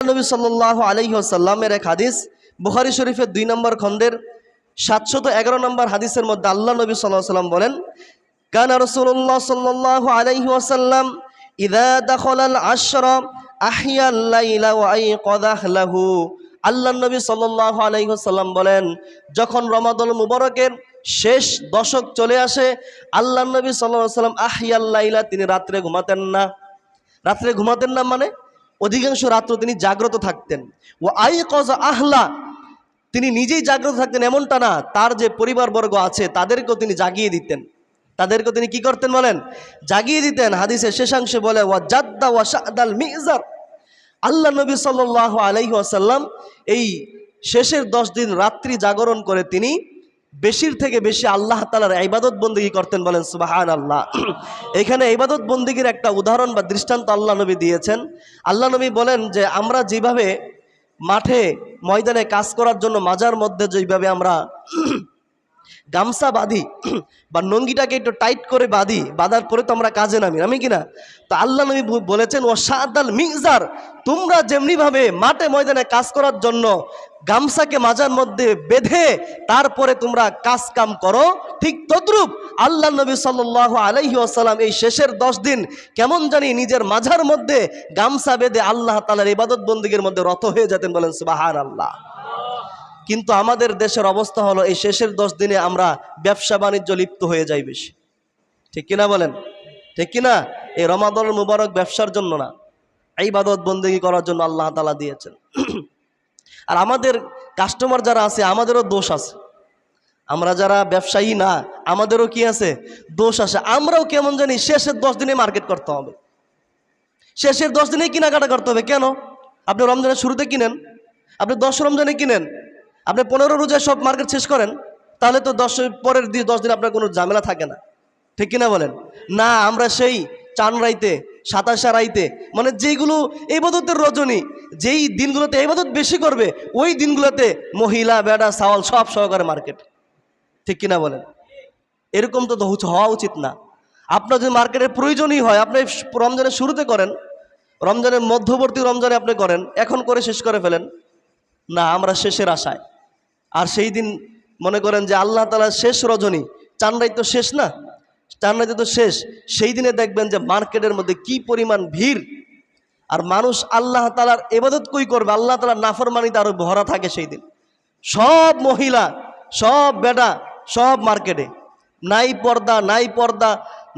নবী সাল্লাহ আলহি আসাল্লামের এক হাদিস, বুখারি শরীফের দুই নম্বর খণ্ডের সাতশত এগারো নম্বর হাদিসের মধ্যে আল্লাহ নবী সাল্লাহ সাল্লাম বলেন, কান রসুল্লাহ সাল্লাহ আলহি আসাল্লাম ইদা দখলাল আশর আহিয়াল্লাইলা ওয়াই কদাহলাহু আল্লাহ নবী সাল্লাহ আলহি আসাল্লাম বলেন, যখন রমাদুল মুবারকের শেষ দশক চলে আসে, আল্লাহ নবী সাল্লাহ সাল্লাম আহিয়াল্লাইলা তিনি রাত্রে ঘুমাতেন না। রাত্রে ঘুমাতেন না মানে অধিকাংশ রাত্র তিনি জাগ্রত থাকতেন। ও আই কজ আহলা, তিনি নিজেই জাগ্রত থাকতেন এমনটা না, তার যে পরিবারবর্গ আছে, তাদেরকেও তিনি জাগিয়ে দিতেন। তাদেরকেও তিনি কি করতেন বলেন? জাগিয়ে দিতেন। হাদিসের শেষাংশে বলে, ওয়া জাদ্দা ওয়া শাহদাল মিজার। আল্লাহ নবী সাল্লাহ আলাইহি আসাল্লাম এই শেষের দশ দিন রাত্রি জাগরণ করে তিনি বেশির থেকে বেশি আল্লাহ তালার ইবাদত বন্দিগি করতেন বলেন সুবাহান আল্লাহ এখানে ইবাদত বন্দিগির একটা উদাহরণ বা দৃষ্টান্ত আল্লাহ নবী দিয়েছেন। আল্লাহ নবী বলেন যে, আমরা যেভাবে মাঠে ময়দানে কাজ করার জন্য মাজার মধ্যে যেভাবে আমরা গামছা বাঁধি, বা নঙ্গিটাকে একটু টাইট করে বাঁধি, বাঁধার পরে তো আমরা কাজে নামি নামি কিনা? তো আল্লাহ নবী বলেছেন ও সাদাল মিজার তোমরা যেমনিভাবে মাঠে ময়দানে কাজ করার জন্য গামছাকে মাজার মধ্যে বেঁধে তারপরে তোমরা কাজ কাম করো, ঠিক তদ্রূপ আল্লাহ নবী সাল্লাহ আলাইহি আসাল্লাম এই শেষের দশ দিন কেমন জানি নিজের মাঝার মধ্যে গামছা বেঁধে আল্লাহ তালার ইবাদত বন্দীগের মধ্যে রত হয়ে যেতেন বলেন সুবাহান আল্লাহ কিন্তু আমাদের দেশের অবস্থা হলো এই শেষের দশ দিনে আমরা ব্যবসা বাণিজ্য লিপ্ত হয়ে যাই বেশি। ঠিক কিনা বলেন? ঠিক কিনা? এই রমাদল মুবারক ব্যবসার জন্য না এই বাদত বন্দেগী করার জন্য আল্লাহ তালা দিয়েছেন। আর আমাদের কাস্টমার যারা আছে, আমাদেরও দোষ আছে। আমরা যারা ব্যবসায়ী না, আমাদেরও কি আছে? দোষ আছে। আমরাও কেমন জানি শেষের দশ দিনে মার্কেট করতে হবে। শেষের দশ দিনে কেনাকাটা করতে হবে। কেন? আপনি রমজানের শুরুতে কিনেন, আপনি দশ রমজানে কিনেন আপনি পনেরো রোজায় সব মার্কেট শেষ করেন, তাহলে তো দশ পরের দিয়ে দশ দিন আপনার কোনো ঝামেলা থাকে না। ঠিক কিনা বলেন? না, আমরা সেই চান রাইতে, সাতাশা রাইতে মানে যেইগুলো এইবাদতের রজনী, যেই দিনগুলোতে এইবাদত বেশি করবে, ওই দিনগুলোতে মহিলা, বেড়া, সাওয়াল সব সহকারে মার্কেট। ঠিক কিনা বলেন? এরকম তো হওয়া উচিত না। আপনার যদি মার্কেটের প্রয়োজনই হয়, আপনি রমজানের শুরুতে করেন, রমজানের মধ্যবর্তী রমজানে আপনি করেন, এখন করে শেষ করে ফেলেন। না, আমরা শেষের আশায়। আর সেই দিন মনে করেন যে আল্লাহ তালার শেষ রজনী চান্নাই তো শেষ না? চান্নাইতে তো শেষ। সেই দিনে দেখবেন যে মার্কেটের মধ্যে কি পরিমাণ ভিড়। আর মানুষ আল্লাহ তালার এবাদত কই করবে? আল্লাহ তালার নাফরমানিতে আরও ভরা থাকে সেই দিন। সব মহিলা, সব বেটা, সব মার্কেটে। নাই পর্দা নাই পর্দা,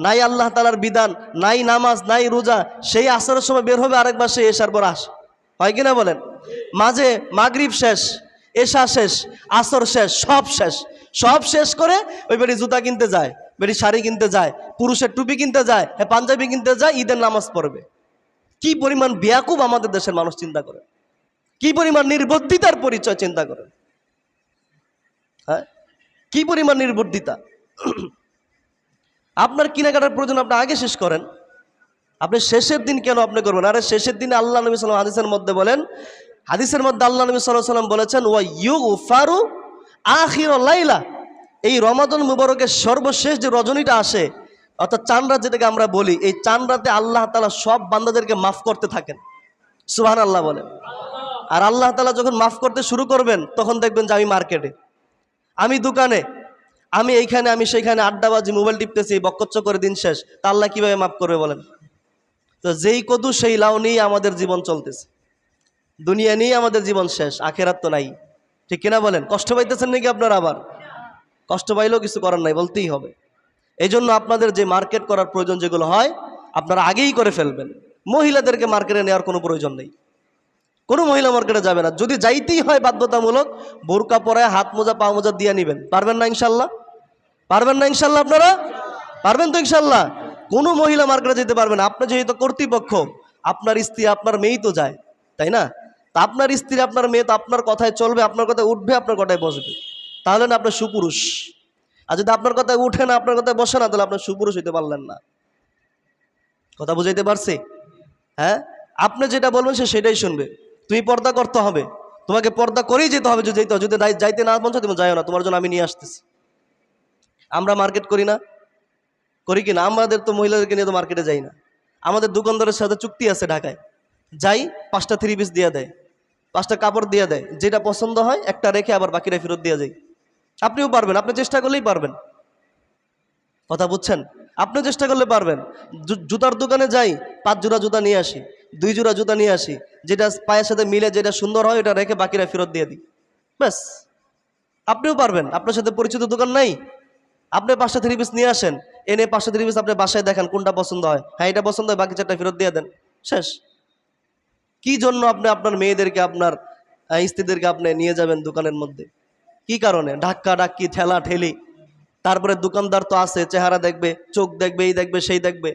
নাই আল্লাহ তালার বিধান, নাই নামাজ, নাই রোজা। সেই আসার সময় বের হবে আরেকবার, সে এসার পর আস। হয় কিনা বলেন? মাঝে মাগরিব শেষ। এশা শেষ, আসর শেষ, সব শেষ। সব শেষ করে ওই বেটি জুতা কিনতে যায় বেটি শাড়ি কিনতে যায়, পুরুষের টুপি কিনতে যায় হ্যাঁ পাঞ্জাবি কিনতে যায়, ঈদের নামাজ পড়বে। কি পরিমাণ বিয়াকুব আমাদের দেশের মানুষ চিন্তা করে। কি পরিমাণ নির্বুদ্ধিতার পরিচয় চিন্তা করে। হ্যাঁ? কি পরিমাণ নির্বুদ্ধিতা। আপনার কেনাকাটার প্রয়োজন আপনি আগে শেষ করেন। আপনি শেষের দিন কেন আপনি করবেন? আরে শেষের দিনে আল্লাহ নবী সাল্লাম হাদিসের মধ্যে বলেন হাদিসের মধ্যে আল্লাহ নবী সাল্লাম বলেছেন, ওয়া ইউ ফারু আখির লাইলা। এই রমাদন মুবারকের সর্বশেষ যে রজনীটা আসে, অর্থাৎ চানরাত যেটাকে আমরা বলি, এই চানরাতে আল্লাহ তালা সব বান্দাদেরকে মাফ করতে থাকেন। সুহান আল্লাহ বলেন। আর আল্লাহ তালা যখন মাফ করতে শুরু করবেন, তখন দেখবেন যে আমি মার্কেটে, আমি দোকানে, আমি এইখানে, আমি সেইখানে আড্ডাবাজি মোবাইল টিপতেছি বক্কচ্চ করে দিন শেষ। তা আল্লাহ কীভাবে মাফ করবে বলেন? তো যেই কদু, সেই লাউ নিয়ে আমাদের জীবন চলতেছে। দুনিয়া নিয়ে আমাদের জীবন শেষ, আখেরাত তো নাই। ঠিক কিনা বলেন? কষ্ট পাইতেছেন নাকি আপনারা আবার? কষ্ট পাইলেও কিছু করার নাই, বলতেই হবে। এই জন্য আপনাদের যে মার্কেট করার প্রয়োজন যেগুলো হয়, আপনারা আগেই করে ফেলবেন। মহিলাদেরকে মার্কেটে নেওয়ার কোনো প্রয়োজন নেই। কোনো মহিলা মার্কেটে যাবে না। যদি যাইতেই হয় বাধ্যতামূলক, বোরকা পরায় হাত মোজা, পা মোজা দিয়ে নেবেন। পারবেন না ইনশাল্লাহ পারবেন না ইনশাল্লাহ আপনারা? পারবেন তো ইনশাল্লাহ কোনো মহিলা মার্কেটে যেতে পারবেন আপনি যেহেতু কর্তৃপক্ষ, আপনার স্ত্রী, আপনার মেয়েই তো যায়, তাই না? তা আপনার স্ত্রী, আপনার মেয়ে তো আপনার কথায় চলবে, আপনার কথায় উঠবে, আপনার কথায় বসবে। তাহলে না আপনার সুপুরুষ। আর যদি আপনার কথায় উঠে না, আপনার কথায় বসে না, তাহলে আপনার সুপুরুষ হইতে পারলেন না। কথা বুঝাইতে পারছি? হ্যাঁ? আপনি যেটা বলবেন সে সেটাই শুনবে। তুমি পর্দা করতে হবে। তোমাকে পর্দা করেই যেতে হবে যদি। যদি যাইতে না চায়, তুমি যাইও না। তোমার জন্য আমি নিয়ে আসতেছি। আমরা মার্কেট করি না? করি কি না? আমাদের তো মহিলাদেরকে নিয়ে তো মার্কেটে যাই না। আমাদের দোকানদারের সাথে চুক্তি আছে ঢাকায়। যাই, পাঁচটা থ্রি পিস দিয়ে দেয়। পাঁচটা কাপড় দিয়ে দেয়, যেটা পছন্দ হয়, একটা রেখে আবার বাকিটা ফেরত দিয়ে যায় আপনিও পারবেন, আপনি চেষ্টা করলেই পারবেন। কথা বুঝছেন? আপনি চেষ্টা করলে পারবেন। জুতার দোকানে যাই, পাঁচ জোড়া জুতা নিয়ে আসি, দুই জোড়া জুতা নিয়ে আসি, যেটা পায়ের সাথে মিলে, যেটা সুন্দর হয় এটা রেখে বাকিরা ফেরত দিয়ে দিই। ব্যাস। আপনিও পারবেন, আপনার সাথে পরিচিত দোকান নাই। আপনি পাঁচটা থ্রি পিস নিয়ে আসেন, এনে পাঁচটা থ্রি পিস আপনি বাসায় দেখান কোনটা পছন্দ হয়। হ্যাঁ এটা পছন্দ হয়, বাকি চারটা ফেরত দিয়ে দেন। শেষ। কি জন্য আপনি আপনার মেয়েদেরকে, আপনার স্ত্রীদেরকে আপনি নিয়ে যাবেন দোকানের মধ্যে? কি কারণে? ধাক্কা ডাক্কি ঠেলা, ঠেলি। তারপরে দোকানদার তো আছে, চেহারা দেখবে, চোখ দেখবে, এই দেখবে, সেই দেখবে।